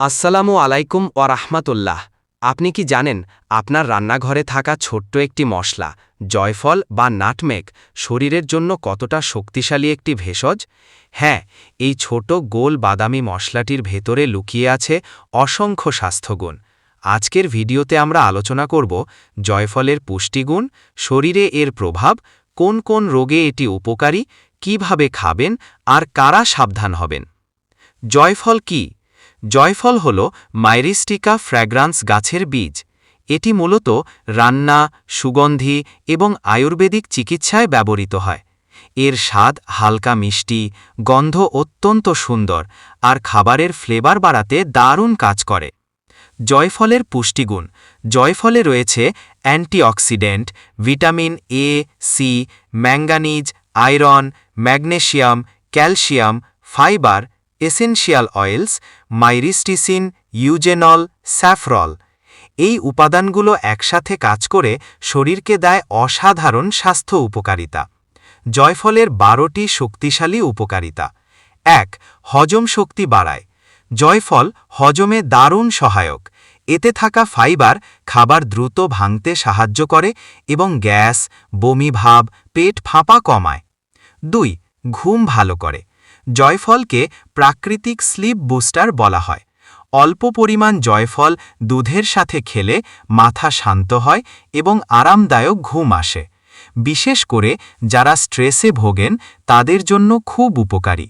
আসসালামু আলাইকুম ও রাহমাতুল্লাহ। আপনি কি জানেন, আপনার রান্নাঘরে থাকা ছোট্ট একটি মশলা, জয়ফল বা নাটমেক শরীরের জন্য কতটা শক্তিশালী একটি ভেষজ? হ্যাঁ এই ছোট গোল বাদামি মশলাটির ভেতরে লুকিয়ে আছে অসংখ্য স্বাস্থ্যগুণ। আজকের ভিডিওতে আমরা আলোচনা করব জয়ফলের পুষ্টিগুণ, শরীরে এর প্রভাব, কোন কোন রোগে এটি উপকারী, কীভাবে খাবেন, আর কারা সাবধান হবেন। জয়ফল কি? জয়ফল হল মাইরিস্টিকা ফ্র্যাগ্রান্স গাছের বীজ। এটি মূলত রান্না, সুগন্ধি এবং আয়ুর্বেদিক চিকিৎসায় ব্যবহৃত হয়। এর স্বাদ হালকা মিষ্টি, গন্ধ অত্যন্ত সুন্দর আর খাবারের ফ্লেভার বাড়াতে দারুণ কাজ করে। জয়ফলের পুষ্টিগুণ। জয়ফলে রয়েছে antioxidant, vitamin A C manganese, iron, magnesium, calcium, fibre essential oils, myristicin, eugenol, safrole. এই উপাদানগুলো একসাথে কাজ করে শরীরকে দেয় অসাধারণ স্বাস্থ্য উপকারিতা। জয়ফলের বারোটি শক্তিশালী উপকারিতা। এক, হজম শক্তি বাড়ায়। জয়ফল হজমে দারুণ সহায়ক। এতে থাকা ফাইবার খাবার দ্রুত ভাঙতে সাহায্য করে এবং গ্যাস, বমি ভাব, পেট ফাঁপা কমায়। দুই, ঘুম ভালো করে। জয়ফলকে প্রাকৃতিক স্লিপ বুস্টার বলা হয়। অল্প পরিমাণ জয়ফল দুধের সাথে খেলে মাথা শান্ত হয় এবং আরামদায়ক ঘুম আসে। বিশেষ করে যারা স্ট্রেসে ভোগেন, তাদের জন্য খুব উপকারী।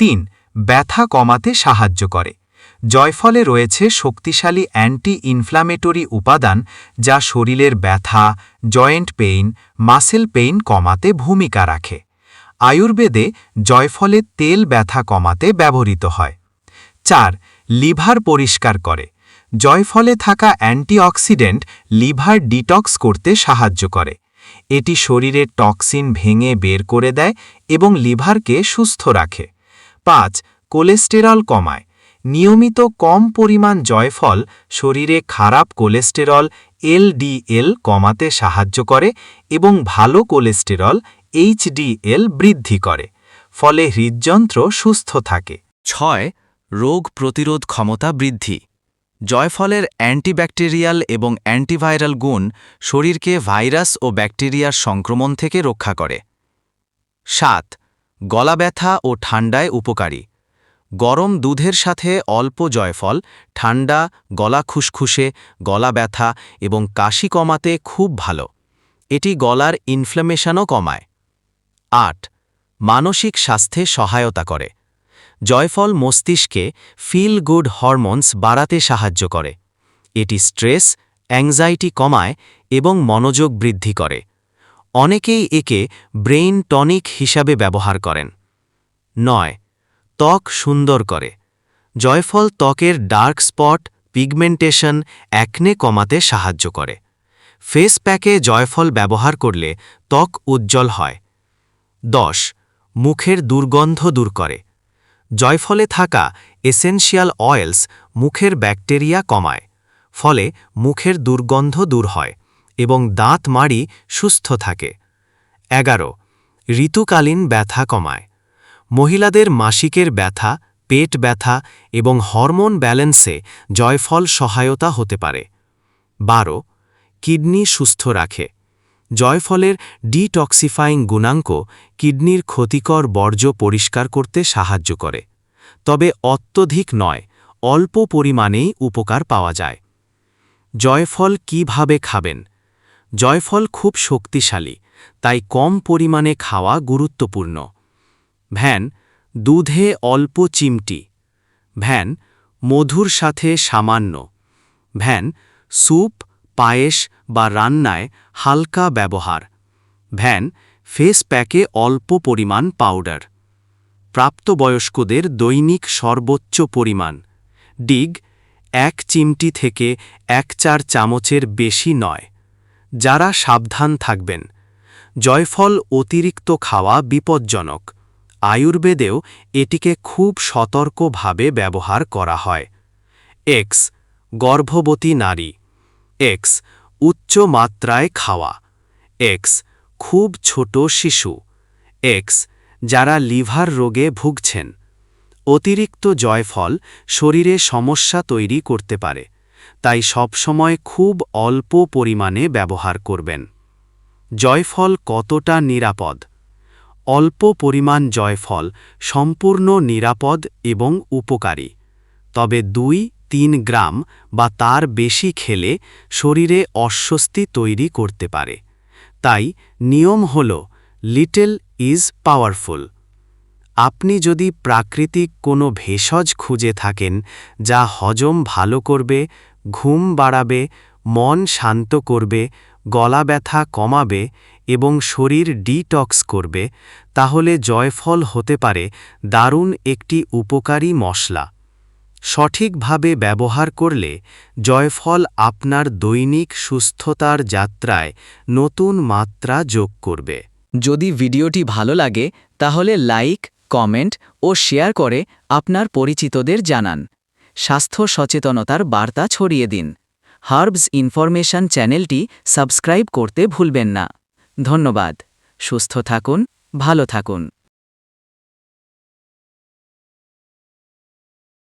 তিন, ব্যথা কমাতে সাহায্য করে। জয়ফলে রয়েছে শক্তিশালী অ্যান্টি ইনফ্ল্যামেটরি উপাদান যা শরীরের ব্যথা, জয়েন্ট পেইন, মাসেল পেইন কমাতে ভূমিকা রাখে। আয়ুর্বেদে জয়ফলের তেল ব্যথা কমাতে ব্যবহৃত হয়। চার, লিভার পরিষ্কার করে। জয়ফলে থাকা অ্যান্টিঅক্সিডেন্ট লিভার ডিটক্স করতে সাহায্য করে। এটি শরীরের টক্সিন ভেঙে বের করে দেয় এবং লিভারকে সুস্থ রাখে। পাঁচ, কোলেস্টেরল কমায়। নিয়মিত কম পরিমাণ জয়ফল শরীরে খারাপ কোলেস্টেরল এলডিএল কমাতে সাহায্য করে এবং ভালো কোলেস্টেরল এইচডিএল বৃদ্ধি করে, ফলে হৃদযন্ত্র সুস্থ থাকে। ছয়, রোগ প্রতিরোধ ক্ষমতা বৃদ্ধি। জয়ফলের অ্যান্টিব্যাকটেরিয়াল এবং অ্যান্টিভাইরাল গুণ শরীরকে ভাইরাস ও ব্যাকটেরিয়ার সংক্রমণ থেকে রক্ষা করে। সাত, গলা ব্যথা ও ঠান্ডায় উপকারী। গরম দুধের সাথে অল্প জয়ফল, ঠান্ডা, গলা খুসখুসে, গলা ব্যথা এবং কাশি কমাতে খুব ভালো। এটি গলার ইনফ্লামেশনও কমায়। আট, মানসিক স্বাস্থ্যে সহায়তা করে। জয়ফল মস্তিষ্কে ফিল গুড হরমোনস বাড়াতে সাহায্য করে। এটি স্ট্রেস অ্যাংজাইটি কমায় এবং মনোযোগ বৃদ্ধি করে। অনেকেই একে ব্রেইন টনিক হিসাবে ব্যবহার করেন। নয়, ত্বক সুন্দর করে। জয়ফল ত্বকের ডার্ক স্পট পিগমেন্টেশন অ্যাকনে কমাতে সাহায্য করে। ফেস প্যাকে জয়ফল ব্যবহার করলে ত্বক উজ্জ্বল হয়। দশ, মুখের দুর্গন্ধ দূর করে। জয়ফলে থাকা এসেনশিয়াল অয়েলস মুখের ব্যাকটেরিয়া কমায়, ফলে মুখের দুর্গন্ধ দূর হয় এবং দাঁত মাড়ি সুস্থ থাকে। এগারো, ঋতুকালীন ব্যথা কমায়। মহিলাদের মাসিকের ব্যথা, পেট ব্যথা এবং হরমোন ব্যালেন্সে জয়ফল সহায়তা হতে পারে। বারো, কিডনি সুস্থ রাখে। জয়ফলের ডিটক্সিফাইং গুণাঙ্ক কিডনির ক্ষতিকর বর্জ্য পরিষ্কার করতে সাহায্য করে। তবে অত্যধিক নয়, অল্প পরিমাণেই উপকার পাওয়া যায়। জয়ফল কীভাবে খাবেন? জয়ফল খুব শক্তিশালী, তাই কম পরিমাণে খাওয়া গুরুত্বপূর্ণ। ভ্যান, দুধে অল্প চিমটি। ভ্যান, মধুর সাথে সামান্য। ভ্যান, স্যুপ পায়েস বা রান্নায় হালকা ব্যবহার। ভ্যান, ফেস প্যাকে অল্প পরিমাণ পাউডার। প্রাপ্তবয়স্কদের দৈনিক সর্বোচ্চ পরিমাণ। ডিগ, এক চিমটি থেকে এক চার চামচের বেশি নয়। যারা সাবধান থাকবেন। জয়ফল অতিরিক্ত খাওয়া বিপজ্জনক। আয়ুর্বেদেও এটিকে খুব সতর্কভাবে ব্যবহার করা হয়। এক্স, গর্ভবতী নারী। এক্স উচ্চ মাত্রায় খাওয়া। এক্স খুব ছোট শিশু। এক্স যারা লিভার রোগে ভুগছেন। অতিরিক্ত জয়ফল শরীরে সমস্যা তৈরি করতে পারে। তাই সবসময় খুব অল্প পরিমাণে ব্যবহার করবেন। জয়ফল কতটা নিরাপদ? অল্প পরিমাণ জয়ফল সম্পূর্ণ নিরাপদ এবং উপকারী। তবে দুই তিন গ্রাম বা তার বেশি খেলে শরীরে অস্বস্তি তৈরি করতে পারে। তাই নিয়ম হল, লিটল ইজ পাওয়ারফুল। আপনি যদি প্রাকৃতিক কোনো ভেষজ খুঁজে থাকেন, যা হজম ভালো করবে, ঘুম বাড়াবে, মন শান্ত করবে, গলা ব্যথা কমাবে এবং শরীর ডিটক্স করবে, তাহলে জয়ফল হতে পারে দারুণ একটি উপকারী মশলা। সঠিকভাবে ব্যবহার করলে জয়ফল আপনার দৈনিক সুস্থতার যাত্রায় নতুন মাত্রা যোগ করবে। যদি ভিডিওটি ভালো লাগে, তাহলে লাইক, কমেন্ট ও শেয়ার করে আপনার পরিচিতদের জানান। স্বাস্থ্য সচেতনতার বার্তা ছড়িয়ে দিন। হার্বস ইনফরমেশন চ্যানেলটি সাবস্ক্রাইব করতে ভুলবেন না। ধন্যবাদ। সুস্থ থাকুন, ভালো থাকুন।